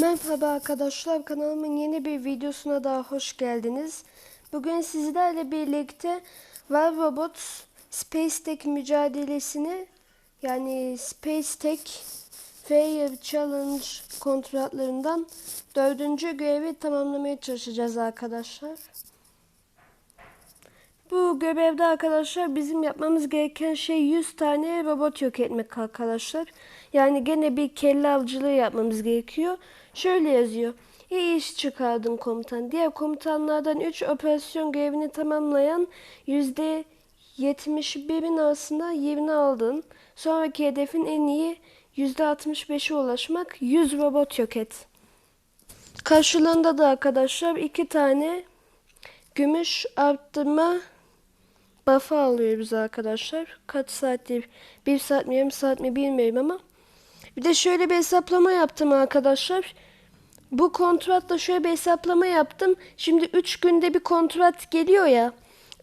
Merhaba arkadaşlar kanalımın yeni bir videosuna daha hoş geldiniz. Bugün sizlerle birlikte War Robots Space Tech mücadelesini yani Space Tech Fair Challenge kontratlarından dördüncü görevi tamamlamaya çalışacağız arkadaşlar. Bu görevde arkadaşlar bizim yapmamız gereken şey 100 tane robot yok etmek arkadaşlar. Yani gene bir kelle avcılığı yapmamız gerekiyor. Şöyle yazıyor. İyi iş çıkardın komutan. Diğer komutanlardan 3 operasyon görevini tamamlayan %71'in arasında yerini aldın. Sonraki hedefin en iyi %65'e ulaşmak 100 robot yok et. Karşılığında da arkadaşlar iki tane gümüş arttırma buff'ı alıyoruz arkadaşlar. Kaç saattir? Bir saat mi yarım saat mi bilmiyorum ama. Bir de şöyle bir hesaplama yaptım arkadaşlar. Bu kontratla şöyle bir hesaplama yaptım. Şimdi 3 günde bir kontrat geliyor ya.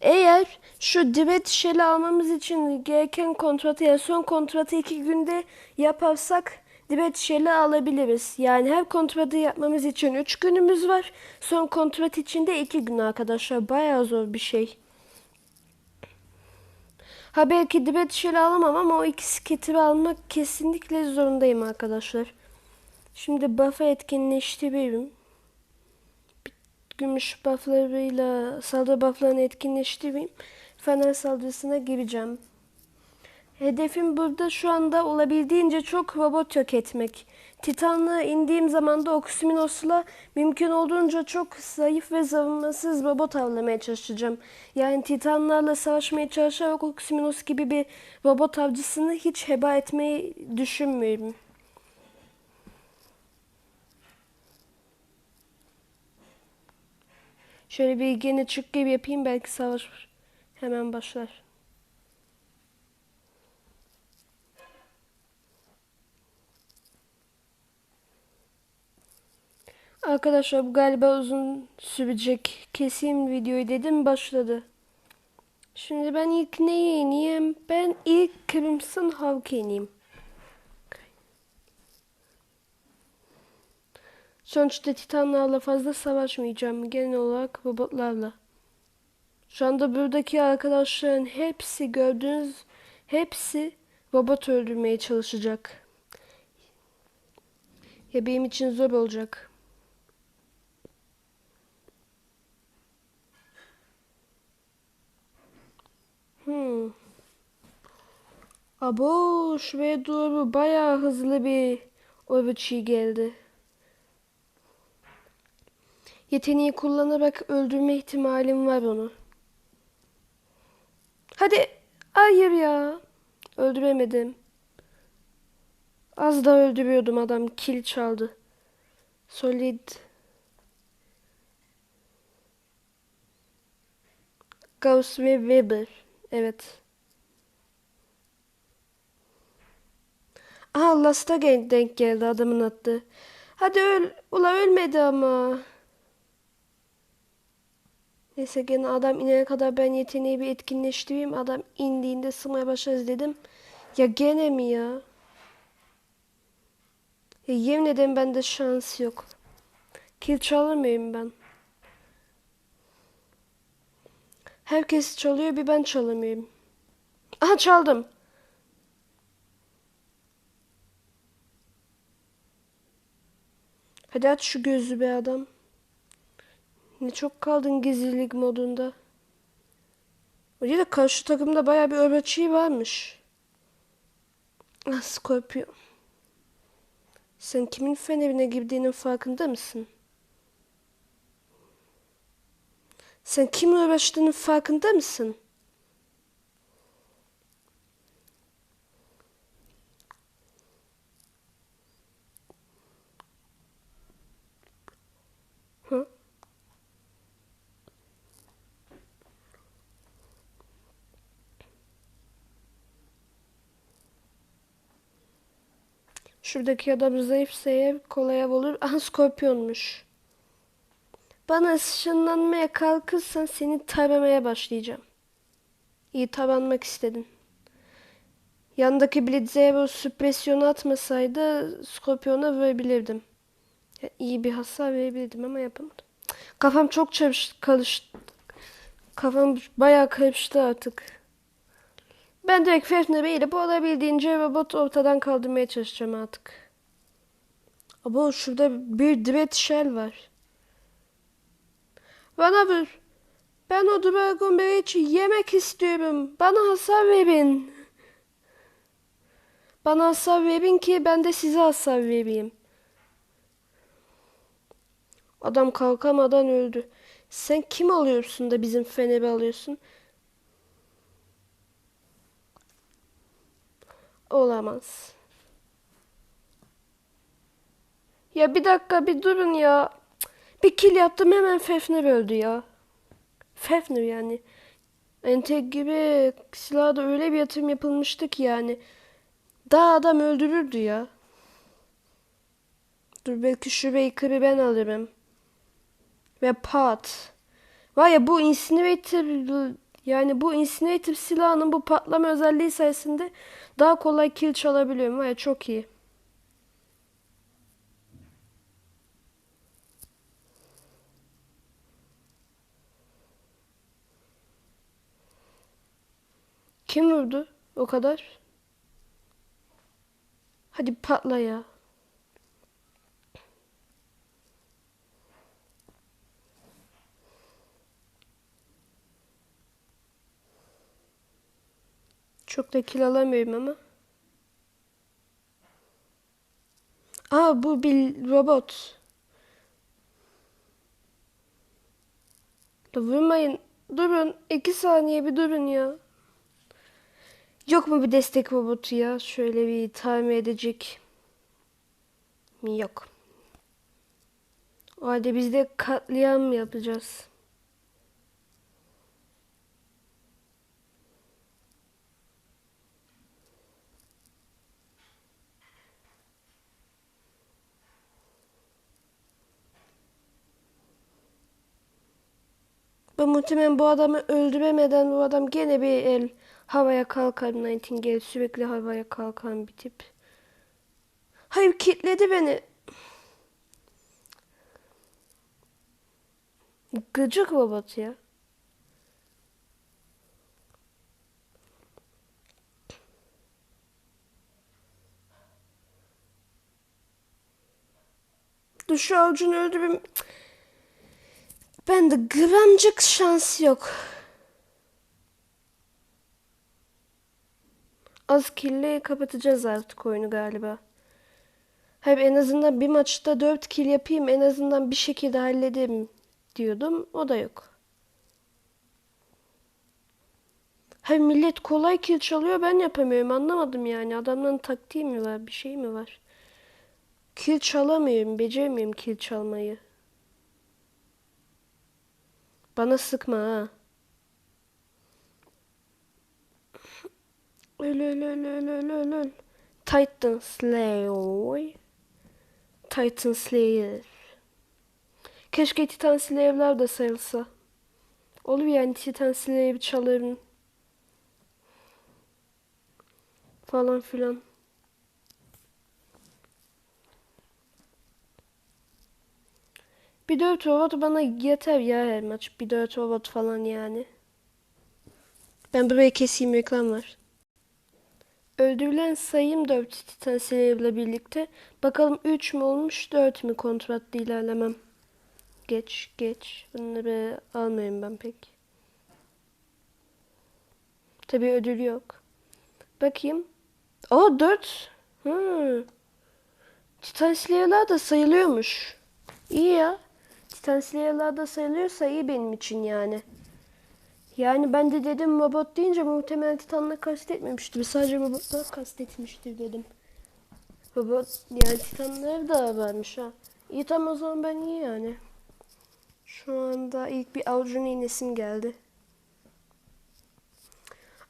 Eğer şu divet şeli almamız için gereken kontratı ya son kontratı 2 günde yaparsak divet şeli alabiliriz. Yani her kontratı yapmamız için 3 günümüz var. Son kontrat için de 2 gün arkadaşlar. Bayağı zor bir şey. Ha belki dibet şeli alamam ama o iki sketiri almak kesinlikle zorundayım arkadaşlar. Şimdi buff'ı etkinleştiriyorum. Gümüş bufflarıyla saldırı bufflarını etkinleştireyim. Fener saldırısına gireceğim. Hedefim burada şu anda olabildiğince çok robot yok etmek. Titan'la indiğim zaman da Oxyminos'la mümkün olduğunca çok zayıf ve savunmasız robot avlamaya çalışacağım. Yani Titanlarla savaşmaya çalışarak Oxyminos gibi bir robot avcısını hiç heba etmeyi düşünmüyorum. Şöyle bir gene çık gibi yapayım belki savaş hemen başlar. Arkadaşlar bu galiba uzun sürecek. Keseyim videoyu dedim başladı. Şimdi ben ilk neye ineyim? Ben ilk Crimson Hawk'a ineyim. Sonuçta titanlarla fazla savaşmayacağım. Genel olarak robotlarla. Şu anda buradaki arkadaşların hepsi gördüğünüz hepsi robot öldürmeye çalışacak. Ya benim için zor olacak. Hmm. Abo şuraya doğru bayağı hızlı bir oruçi geldi. Yeteneği kullanarak öldürme ihtimalim var onu. Hadi. Hayır ya. Öldüremedim. Az da öldürüyordum adam. Kill çaldı. Solid. Gauss ve Weber. Evet. Aha Last'a denk geldi adamın attığı. Hadi öl. Ula ölmedi ama. Neyse gene adam inene kadar ben yeteneği bir etkinleştireyim. Adam indiğinde sımaya başlarız dedim. Ya gene mi ya? Ya yemin ederim bende şans yok. Kill çalır mıyım ben? Herkes çalıyor bir ben çalamıyorum. Aha çaldım. Hadi aç şu gözü be adam. Ne çok kaldın gizlilik modunda. Öyle de karşı takımda bayağı bir öğretçi varmış. Ah Scorpio. Sen kimin fenerine girdiğinin farkında mısın? Sen kimle uğraştığının farkında mısın? Şuradaki adam zayıfsa eğer kolay av olur. Aha Skorpiyonmuş. Bana ışınlanmaya kalkırsan seni taramaya başlayacağım. İyi taranmak istedin. Yandaki Blitze'ye bu süpresyonu atmasaydı Skorpion'a vurabilirdim. Ya iyi bir hasar verebilirdim ama yapamadım. Kafam çok çarış, karıştı. Kafam bayağı karıştı artık. Ben direkt Fefne Bey ile bu olabildiğince robot ortadan kaldırmaya çalışacağım artık. Ama şurada bir Dread Shell var. Bana ver. Ben o Dragon Breach'i yemek istiyorum. Bana hasar verin. Bana hasar verin ki ben de size hasar vereyim. Adam kalkamadan öldü. Sen kim alıyorsun da bizim feneri alıyorsun? Olamaz. Ya bir dakika bir durun ya. Bir kill yaptım hemen Fefner öldü ya. Fefner yani. Entek gibi silahda öyle bir yatırım yapılmıştı ki yani. Daha adam öldürürdü ya. Dur belki şu Baker'ı ben alırım. Ve pat. Var ya bu incinerator yani bu incinerator silahının bu patlama özelliği sayesinde daha kolay kill çalabiliyorum. Var ya çok iyi. Kim vurdu? O kadar. Hadi patla ya. Çok da kill alamıyorum ama. Aa bu bir robot. Da vurmayın. Durun. iki saniye bir durun ya. Yok mu bir destek robotu ya? Şöyle bir tamir edecek. Yok. O halde biz de katliam yapacağız? Ben muhtemelen bu adamı öldüremeden bu adam gene bir el havaya kalkar Nightingale sürekli havaya kalkan bir tip. Hayır kilitledi beni. Gıcık robot ya. Dur şu avcunu öldüreyim. Ben de gramcık şans yok. Az kille kapatacağız artık oyunu galiba. Hayır en azından bir maçta 4 kill yapayım en azından bir şekilde halledeyim diyordum. O da yok. Hayır millet kolay kill çalıyor ben yapamıyorum anlamadım yani. Adamların taktiği mi var bir şey mi var? Kill çalamıyorum beceremiyorum kill çalmayı. Bana sıkma ha. Öl öl öl öl öl öl öl. Titan Slayer. Titan Slayer. Keşke Titan Slayer'lar da sayılsa. Olur yani Titan Slayer çalarım. Falan filan. Bir dört robot bana yeter ya her maç. Bir dört robot falan yani. Ben buraya keseyim reklam var. Öldürülen sayım 4 Titan Slayer'la birlikte. Bakalım 3 mü olmuş 4 mü kontratlı ilerlemem. Geç geç. Bunları almayayım ben pek. Tabii ödül yok. Bakayım. Aa 4. Hmm. Titan Slayer'lar da sayılıyormuş. İyi ya. Titan Slayer'lar da sayılıyorsa iyi benim için yani. Yani ben de dedim robot deyince muhtemelen Titan'la kastetmemiştir. Sadece robotlar kastetmiştir dedim. Robot yani Titanlar da varmış ha. İyi tamam o zaman ben iyi yani. Şu anda ilk bir avucun iğnesim geldi.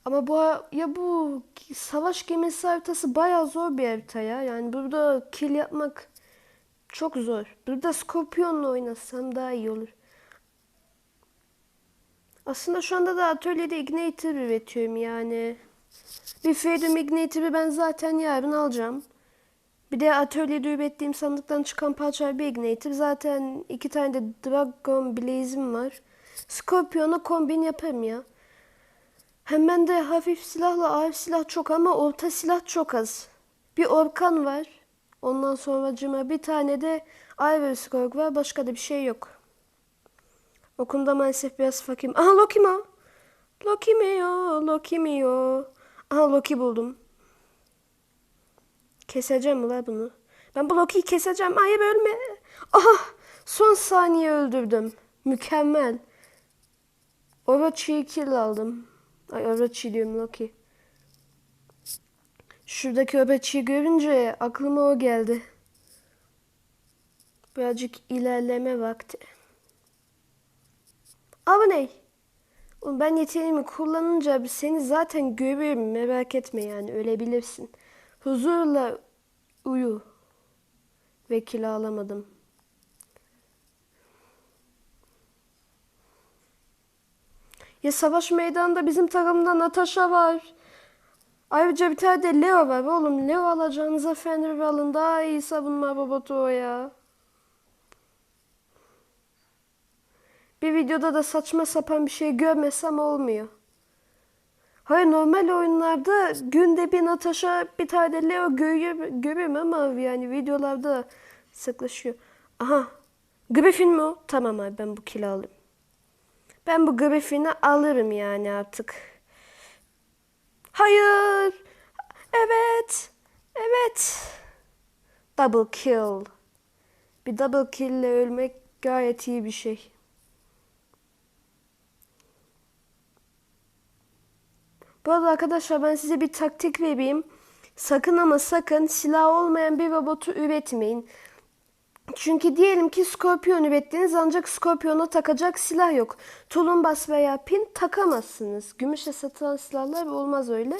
Ama bu ya bu savaş gemisi haritası bayağı zor bir harita ya. Yani burada kill yapmak çok zor. Burada Scorpion'la oynasam daha iyi olur. Aslında şu anda da atölyede Igniter üretiyorum yani. Bir Freedom Igniter'ı ben zaten yarın alacağım. Bir de atölyede ürettiğim sandıktan çıkan parça bir igniter. Zaten iki tane de Dragon Blaze'im var. Scorpion'a kombin yaparım ya. Hem bende hafif silahla ağır silah çok ama orta silah çok az. Bir Orkan var. Ondan sonra cıma bir tane de Ivory Scorg var. Başka da bir şey yok. Okulda maalesef biraz fakirim. Aha Loki mi o? Loki mi o? Loki mi o? Aha Loki buldum. Keseceğim ulan bunu. Ben bu Loki'yi keseceğim. Hayır ölme. Aha son saniye öldürdüm. Mükemmel. Orochi'yi kill aldım. Ay Orochi diyorum Loki. Şuradaki Orochi'yi görünce aklıma o geldi. Birazcık ilerleme vakti. Abi ne? Oğlum ben yeteneğimi kullanınca seni zaten görüyorum merak etme yani ölebilirsin. Huzurla uyu. Ve kilo alamadım. Ya savaş meydanında bizim takımda Natasha var. Ayrıca bir tane de Leo var oğlum. Leo alacağınıza Fenrir alın. Daha iyi savunma robotu o ya. Bir videoda da saçma sapan bir şey görmesem olmuyor. Hayır normal oyunlarda günde bir Natasha bir tane Leo görüyor, görüyorum ama yani videolarda sıklaşıyor. Aha Griffin mi o? Tamam abi ben bu kilo alayım. Ben bu Griffin'i alırım yani artık. Hayır. Evet. Evet. Double kill. Bir double kill ile ölmek gayet iyi bir şey. Bu arada arkadaşlar ben size bir taktik vereyim. Sakın ama sakın silah olmayan bir robotu üretmeyin. Çünkü diyelim ki Scorpion ürettiniz ancak Scorpion'a takacak silah yok. Tulumbas veya pin takamazsınız. Gümüşle satılan silahlar olmaz öyle.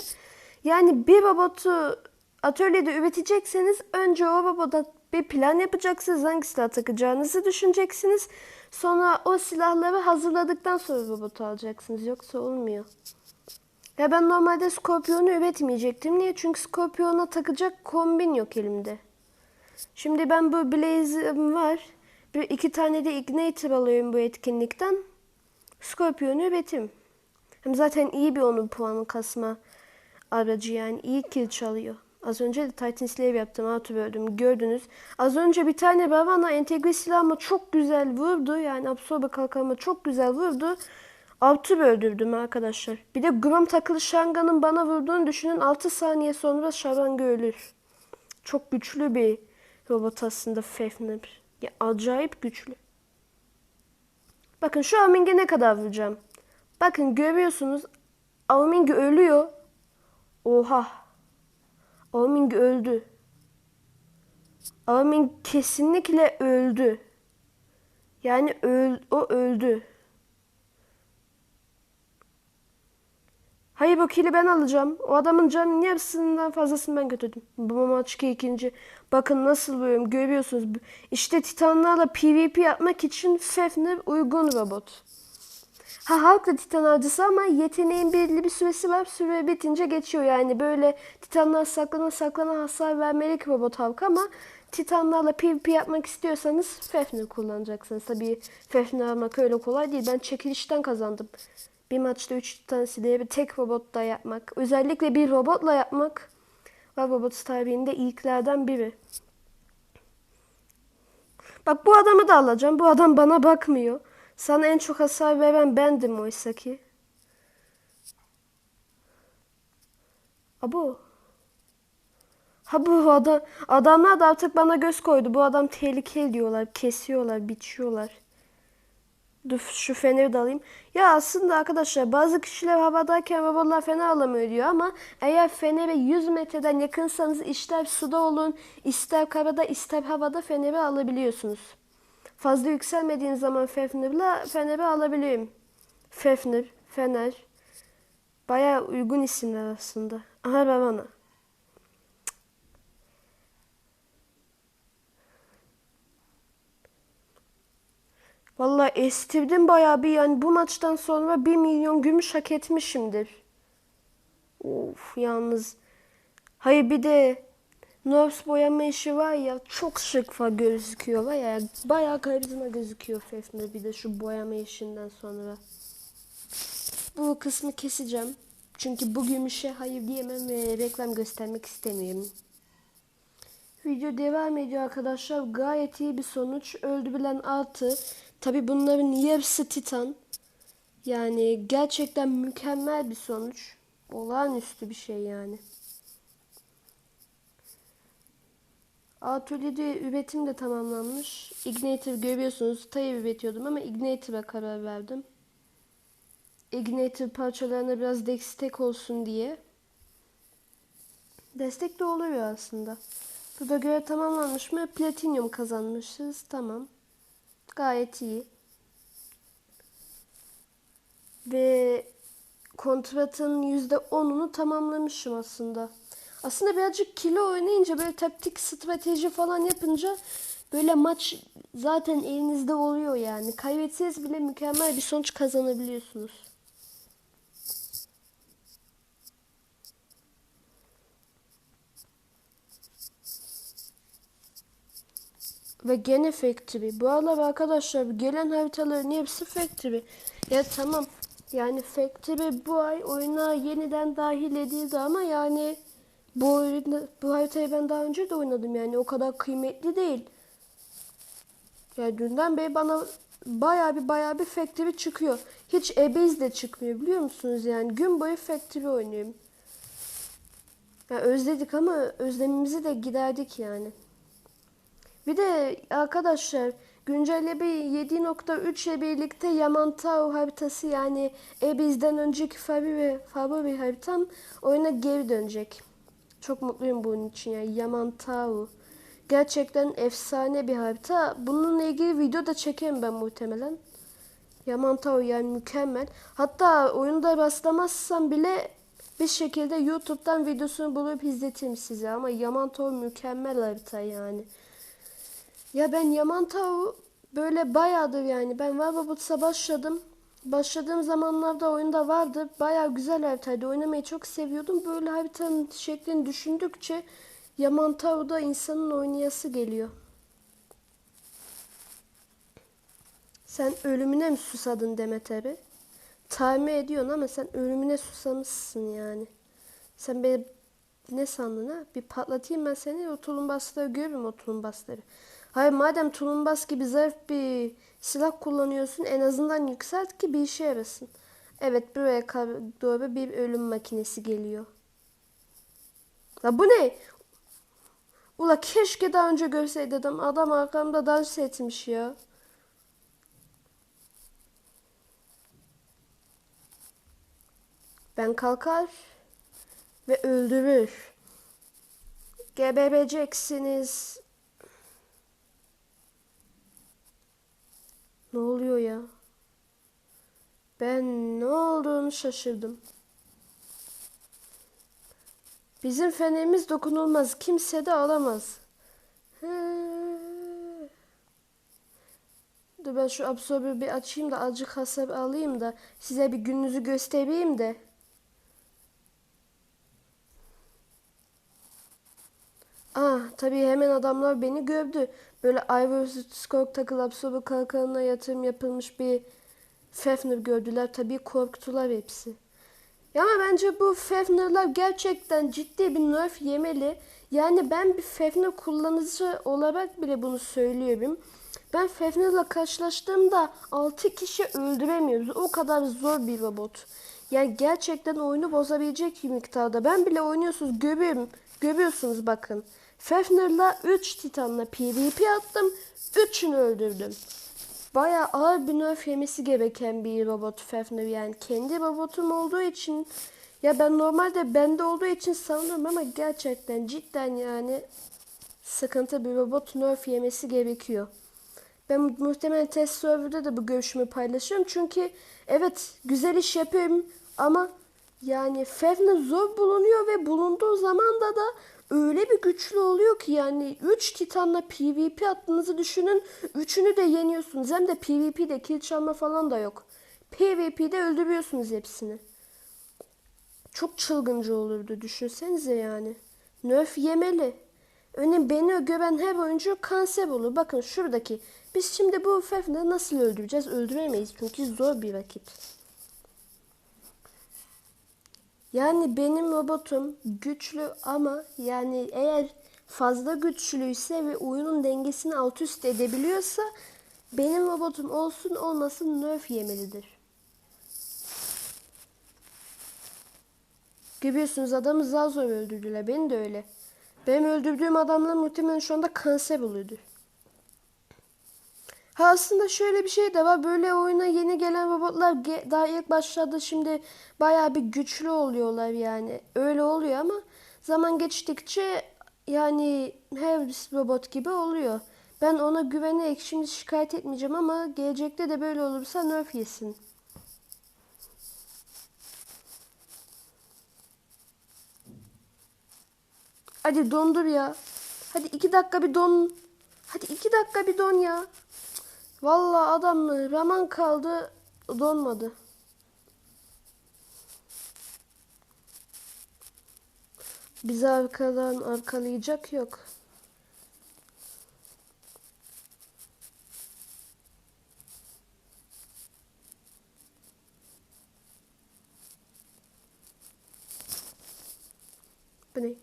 Yani bir robotu atölyede üretecekseniz önce o robota bir plan yapacaksınız. Hangi silah takacağınızı düşüneceksiniz. Sonra o silahları hazırladıktan sonra robotu alacaksınız. Yoksa olmuyor. Ya ben normalde Scorpion'u üretmeyecektim. Niye? Çünkü Scorpion'a takacak kombin yok elimde. Şimdi ben bu Blaze'im var. Bir iki tane de Igniter alıyorum bu etkinlikten. Scorpion'u üretim. Hem zaten iyi bir onun puanı kasma aracı yani iyi kill çalıyor. Az önce de Titan Slave yaptım. Auto böldüm. Gördünüz. Az önce bir tane Ravana entegre silahıma çok güzel vurdu. Yani absorbe kalkanıma çok güzel vurdu. Altı öldürdüm arkadaşlar. Bir de Grom takılı Şanga'nın bana vurduğunu düşünün. 6 saniye sonra Şaranga ölür. Çok güçlü bir robot aslında Fafnir. Ya acayip güçlü. Bakın şu Aming'e ne kadar vuracağım. Bakın görüyorsunuz Aming ölüyor. Oha. Aming öldü. Aming kesinlikle öldü. Yani öl o öldü. Hayır bu kili ben alacağım. O adamın canının yarısından fazlasını ben götürdüm. Bu maç ki ikinci. Bakın nasıl vuruyorum görüyorsunuz. İşte titanlarla PvP yapmak için Fafnir uygun robot. Ha halk da titan avcısı ama yeteneğin belirli bir süresi var. Süre bitince geçiyor yani. Böyle titanlar saklana saklana hasar vermelik robot halk ama titanlarla PvP yapmak istiyorsanız Fafnir kullanacaksınız. Tabii Fafnir almak öyle kolay değil. Ben çekilişten kazandım. Bir maçta 3 tane silahı tek robotla yapmak. Özellikle bir robotla yapmak var robot tarihinde ilklerden biri. Bak bu adamı da alacağım. Bu adam bana bakmıyor. Sana en çok hasar veren bendim oysa ki. Abo. Ha bu adam, adamlar da artık bana göz koydu. Bu adam tehlikeli diyorlar. Kesiyorlar, biçiyorlar. Dur şu feneri de alayım. Ya aslında arkadaşlar bazı kişiler havadayken robotlar fener alamıyor diyor ama eğer fenere 100 metreden yakınsanız ister suda olun, ister karada, ister havada feneri alabiliyorsunuz. Fazla yükselmediğiniz zaman Fafnir'la feneri alabiliyorum. Fafnir, Fener. Baya uygun isimler aslında. Aha Ravana. Vallahi estirdim bayağı bir yani bu maçtan sonra 1 milyon gümüş hak etmişimdir. Of yalnız. Hayır bir de Nerfs boyama işi var ya çok şık fa gözüküyor var ya bayağı karizma gözüküyor Fafnir bir de şu boyama işinden sonra. Bu kısmı keseceğim. Çünkü bu gümüşe hayır diyemem ve reklam göstermek istemiyorum. Video devam ediyor arkadaşlar. Gayet iyi bir sonuç. Öldürülen 6. Tabi bunların yarısı titan. Yani gerçekten mükemmel bir sonuç. Olağanüstü bir şey yani. Atölyede üretim de tamamlanmış. Igniter görüyorsunuz. Tayı üretiyordum ama Igniter'a karar verdim. Igniter parçalarına biraz destek olsun diye. Destek de oluyor aslında. Bu da göre tamamlanmış mı? Platinyum kazanmışız. Tamam. Gayet iyi. Ve kontratın %10'unu tamamlamışım aslında. Aslında birazcık kilo oynayınca böyle taktik strateji falan yapınca böyle maç zaten elinizde oluyor yani. Kaybetseniz bile mükemmel bir sonuç kazanabiliyorsunuz. Ve gene Factory. Bu aralar arkadaşlar gelen haritaların hepsi Factory. Ya tamam yani Factory bu ay oyuna yeniden dahil edildi ama yani bu oyunda, bu haritayı ben daha önce de oynadım yani o kadar kıymetli değil. Yani dünden beri bana bayağı bir bayağı bir Factory çıkıyor. Hiç Ebez de çıkmıyor biliyor musunuz yani gün boyu Factory oynuyorum. Yani özledik ama özlemimizi de giderdik yani. Bir de arkadaşlar güncelleme 7.3 ile birlikte Yamantau haritası yani Ebiz'den önceki favori ve favori haritam oyuna geri dönecek. Çok mutluyum bunun için yani Yamantau. Gerçekten efsane bir harita. Bununla ilgili video da çekerim ben muhtemelen. Yamantau yani mükemmel. Hatta oyunda rastlamazsam bile bir şekilde YouTube'dan videosunu bulup izletirim size. Ama Yamantau mükemmel harita yani. Ya ben Yamantau böyle bayağıdır yani. Ben Warbabots'a başladım. Başladığım zamanlarda oyunda vardı. Bayağı güzel haritaydı. Oynamayı çok seviyordum. Böyle haritanın şeklini düşündükçe Yamantau'da insanın oynayası geliyor. Sen ölümüne mi susadın Demet abi? Tahmin ediyorsun ama sen ölümüne susamışsın yani. Sen beni ne sandın ha? Bir patlatayım ben seni o tulumbasları görürüm o tulumbasları. Hayır madem tulumbas gibi zarif bir silah kullanıyorsun en azından yükselt ki bir işe yarasın. Evet buraya doğru bir ölüm makinesi geliyor. La bu ne? Ula keşke daha önce görseydi adam. Adam arkamda dans etmiş ya. Ben kalkar ve öldürür. Gebereceksiniz. Ne oluyor ya? Ben ne olduğunu şaşırdım. Bizim fenerimiz dokunulmaz. Kimse de alamaz. He. Dur ben şu absorber bir açayım da azıcık hasar alayım da size bir gününüzü göstereyim de. Ah tabii hemen adamlar beni gördü. Böyle Ivor Skog takıl absorber kalkanına yatırım yapılmış bir Fafnir gördüler. Tabii korktular hepsi. Ya ama bence bu Fafnir'lar gerçekten ciddi bir nerf yemeli. Yani ben bir Fafnir kullanıcı olarak bile bunu söylüyorum. Ben Fafnir'la karşılaştığımda 6 kişi öldüremiyoruz. O kadar zor bir robot. Yani gerçekten oyunu bozabilecek bir miktarda. Ben bile oynuyorsunuz görüyorum. Görüyorsunuz bakın. Fafnir'la 3 Titan'la PvP attım. 3'ünü öldürdüm. Bayağı ağır bir nerf yemesi gereken bir robot Fafnir. Yani kendi robotum olduğu için ya ben normalde bende olduğu için sanırım ama gerçekten cidden yani sıkıntı bir robot nerf yemesi gerekiyor. Ben muhtemelen test serverda da bu görüşümü paylaşıyorum. Çünkü evet güzel iş yapıyorum ama yani Fafnir zor bulunuyor ve bulunduğu zamanda da öyle bir güçlü oluyor ki yani 3 titanla PvP attığınızı düşünün. Üçünü de yeniyorsunuz. Hem de PvP'de kill çalma falan da yok. PvP'de öldürüyorsunuz hepsini. Çok çılgınca olurdu düşünsenize yani. Nerf yemeli. Öne beni gören her oyuncu kanser olur. Bakın şuradaki. Biz şimdi bu Fefn'i nasıl öldüreceğiz? Öldüremeyiz çünkü zor bir rakip. Yani benim robotum güçlü ama yani eğer fazla güçlüyse ve oyunun dengesini alt üst edebiliyorsa benim robotum olsun olmasın nerf yemelidir. Görüyorsunuz adamı zar zor öldürdüler. Beni de öyle. Benim öldürdüğüm adamlar muhtemelen şu anda kanser oluyordur. Ha aslında şöyle bir şey de var. Böyle oyuna yeni gelen robotlar daha ilk başlarda şimdi bayağı bir güçlü oluyorlar yani. Öyle oluyor ama zaman geçtikçe yani her robot gibi oluyor. Ben ona güvenerek şimdi şikayet etmeyeceğim ama gelecekte de böyle olursa nerf yesin. Hadi dondur ya. Hadi iki dakika bir don. Hadi iki dakika bir don ya. Vallahi adam? Raman kaldı donmadı. Bizi arkadan arkalayacak yok. Bu ne?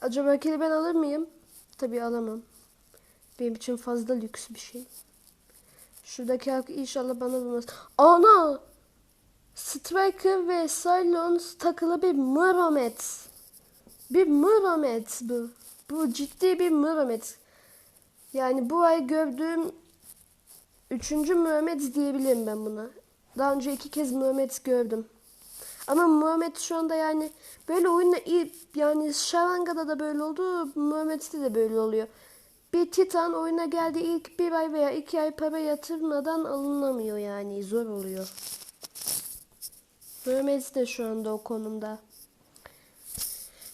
Acaba kili ben alır mıyım? Tabii alamam. Benim için fazla lüks bir şey. Şuradaki halk inşallah bana bulmaz. Ana! Striker ve Silence takılı bir Muramet. Bir Muramet bu. Bu ciddi bir Muramet. Yani bu ay gördüğüm üçüncü Muramet diyebilirim ben buna. Daha önce iki kez Muramet gördüm. Ama Muhammed şu anda yani böyle oyunda iyi yani Şaranga'da da böyle oldu, Muhammed'de de böyle oluyor. Bir Titan oyuna geldi ilk bir ay veya iki ay para yatırmadan alınamıyor yani zor oluyor. Muhammed de şu anda o konumda.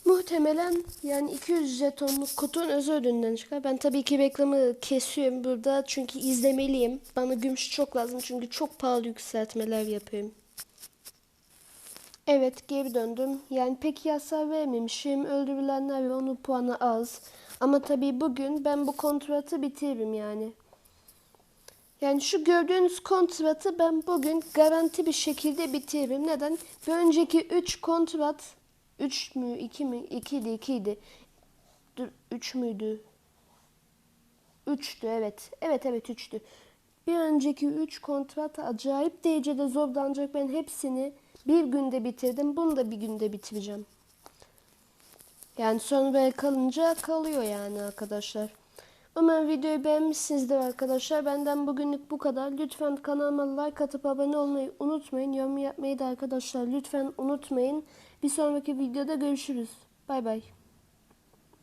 Muhtemelen yani 200 jetonluk kutunun özel ödülünden çıkar. Ben tabii ki reklamı kesiyorum burada çünkü izlemeliyim. Bana gümüş çok lazım çünkü çok pahalı yükseltmeler yapıyorum. Evet geri döndüm. Yani pek yasa vermemişim. Öldürülenler ve onun puanı az. Ama tabii bugün ben bu kontratı bitiririm yani. Yani şu gördüğünüz kontratı ben bugün garanti bir şekilde bitiririm. Neden? Bir önceki 3 kontrat 3 mü 2 mi 2 idi 2 idi. Dur 3 müydü? 3'tü evet. Evet evet 3'tü. Bir önceki 3 kontrat acayip derecede zordu ancak ben hepsini bir günde bitirdim. Bunu da bir günde bitireceğim. Yani son böyle kalınca kalıyor yani arkadaşlar. Umarım videoyu beğenmişsinizdir arkadaşlar. Benden bugünlük bu kadar. Lütfen kanalıma like atıp abone olmayı unutmayın. Yorum yapmayı da arkadaşlar lütfen unutmayın. Bir sonraki videoda görüşürüz. Bay bay.